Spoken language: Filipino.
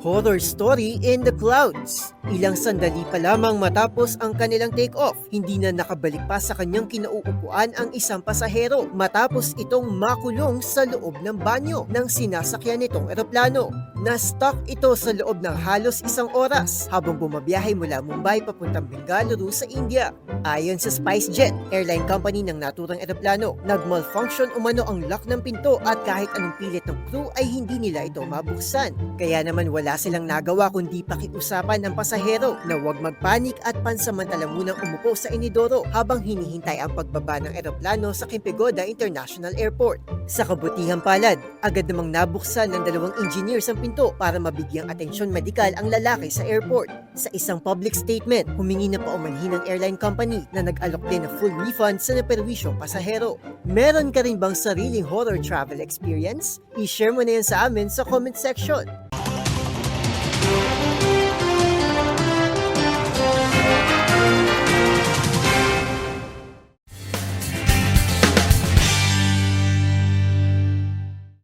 Horror story in the clouds. Ilang sandali pa lamang matapos ang kanilang take-off, hindi na nakabalik pa sa kanyang kinauupuan ang isang pasahero matapos itong makulong sa loob ng banyo ng sinasakyan nitong eroplano. Na-stuck ito sa loob ng halos isang oras habang bumabiyahe mula Mumbai papuntang Bengaluru sa India. Ayon sa SpiceJet, airline company ng naturang eroplano, nag-malfunction umano ang lock ng pinto at kahit anong pilit ng crew ay hindi nila ito mabuksan. Kaya naman wala silang nagawa kundi pakiusapan ng pasahero na huwag magpanik at pansamantala munang umupo sa inidoro habang hinihintay ang pagbaba ng eroplano sa Quimpegoda International Airport. Sa kabutihang palad, agad namang nabuksan ng dalawang engineers ang pinto para mabigyang atensyon medikal ang lalaki sa airport. Sa isang public statement, humingi na paumanhin ng airline company na nag-alok din ng full refund sa naperwisyong pasahero. Meron ka rin bang sariling horror travel experience? I-share mo na yan sa amin sa comment section.